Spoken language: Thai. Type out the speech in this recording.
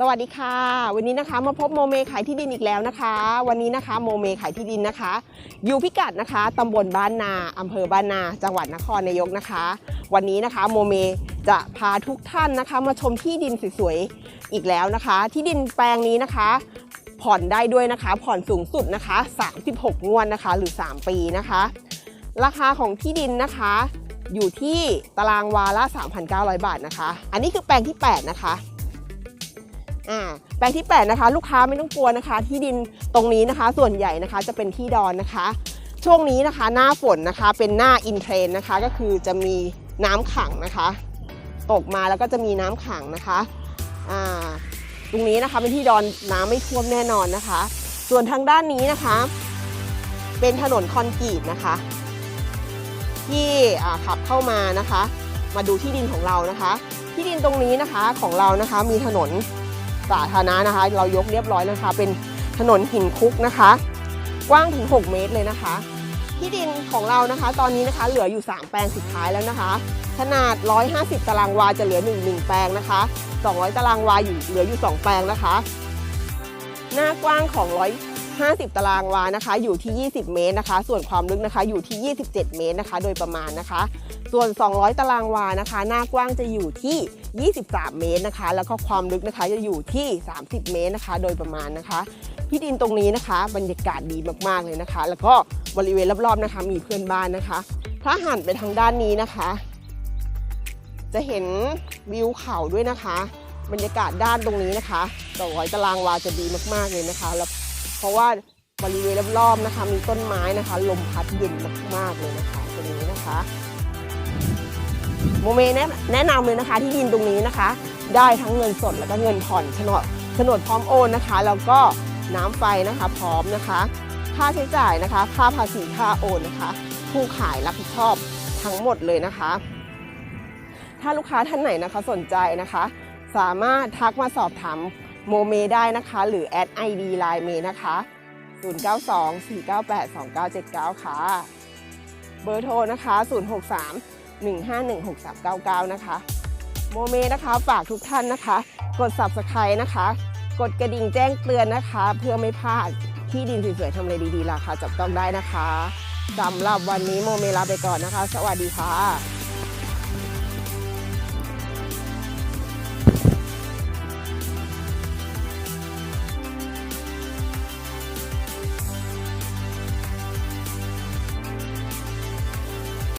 สวัสดีค่ะ วันนี้นะคะมาพบโมเมขายที่ดินอีกแล้วนะคะ วันนี้นะคะโมเมขายที่ดินนะคะ อยู่พิกัดนะคะตำบลบ้านนาอำเภอบ้านนา จังหวัดนครนายกนะคะ วันนี้นะคะโมเมจะพาทุกท่านนะคะ มาชมที่ดินสวยๆอีกแล้วนะคะ ที่ดินแปลงนี้นะคะ ผ่อนได้ด้วยนะคะ ผ่อนสูงสุดนะคะ 36 งวดนะคะ หรือ 3 ปีนะคะ ราคาของที่ดินนะคะอยู่ที่ตารางวาละ 3,900 บาทนะคะ อันนี้คือแปลงที่ 8 นะคะ อ่าแปลงที่ 8 นะคะ ลูกค้าไม่ต้องกลัวนะคะ ที่ดินตรงนี้นะคะ ส่วนใหญ่นะคะจะเป็นที่ดอนนะคะ ช่วงนี้นะคะ หน้าฝนนะคะเป็นหน้าอินเทรนนะคะ ก็คือจะมีน้ำขังนะคะ ตกมาแล้วก็จะมีน้ำขังนะคะอ่าตรงนี้นะคะเป็นที่ดอนน้ำไม่ท่วมแน่นอนนะคะ ส่วนทางด้านนี้นะคะ เป็นถนนคอนกรีตนะคะ ที่ขับเข้ามานะคะ มาดูที่ดินของเรานะคะ ที่ดินตรงนี้นะคะของเรานะคะมีถนน สาธารณะนะคะ เรายกเรียบร้อยนะคะ เป็นถนนหินคุกนะคะ กว้างถึง 6 เมตรเลยนะคะ ที่ดินของเรานะคะ ตอนนี้นะคะเหลืออยู่ 3 แปลงสุดท้ายแล้วนะคะ ขนาด 150 ตารางวาจะเหลือ 1 1 แปลงนะคะ 200 ตารางวาอยู่เหลืออยู่ 2 แปลงนะคะ หน้ากว้างของ 50 ตารางวานะคะ อยู่ที่ 20 เมตรนะคะ ส่วนความลึกนะคะอยู่ที่ 27 เมตรนะคะ โดยประมาณนะคะ ส่วน 200 ตารางวานะคะ หน้ากว้างจะอยู่ที่ 23 เมตรนะคะ แล้วก็ความลึกนะคะจะอยู่ที่ 30 เมตรนะคะ โดยประมาณนะคะที่ดินตรงนี้นะคะ บรรยากาศดีมากๆเลยนะคะ แล้วก็บริเวณรอบๆนะคะ มีเพื่อนบ้านนะคะ ถ้าหันไปทางด้านนี้นะคะ จะเห็นวิวเขาด้วยนะคะ บรรยากาศด้านตรงนี้นะคะ200ตารางวาจะดีมากๆเลยนะคะแล้ว ราะว่าบริเวณรอบๆนะคะ มีต้นไม้นะคะ ลมพัดเย็นมากๆเลยนะคะตรงนี้นะคะโมเมแนะแนะนำเลยนะคะที่ดินตรงนี้นะคะ ได้ทั้งเงินสดแล้วก็เงินผ่อนโฉนดโฉนดพร้อมโอนนะคะ แล้วก็น้ำไฟนะคะพร้อมนะคะ ค่าใช้จ่ายนะคะ ค่าภาษีค่าโอนนะคะ ผู้ขายรับผิดชอบทั้งหมดเลยนะคะ ถ้าลูกค้าท่านไหนนะคะสนใจนะคะ สามารถทักมาสอบถาม โมเมได้นะคะ หรือแอด ID Line เมนะคะ 0924982979 ค่ะ เบอร์โทรนะคะ 063 1516399 นะคะ โมเมนะคะฝากทุกท่านนะคะ กด Subscribe นะคะ กดกระดิ่งแจ้งเตือนนะคะ เพื่อไม่พลาดที่ดินสวยๆทำเลดีๆราคาจับต้องได้นะคะสำหรับวันนี้โมเมลาไปก่อนนะคะ สวัสดีค่ะ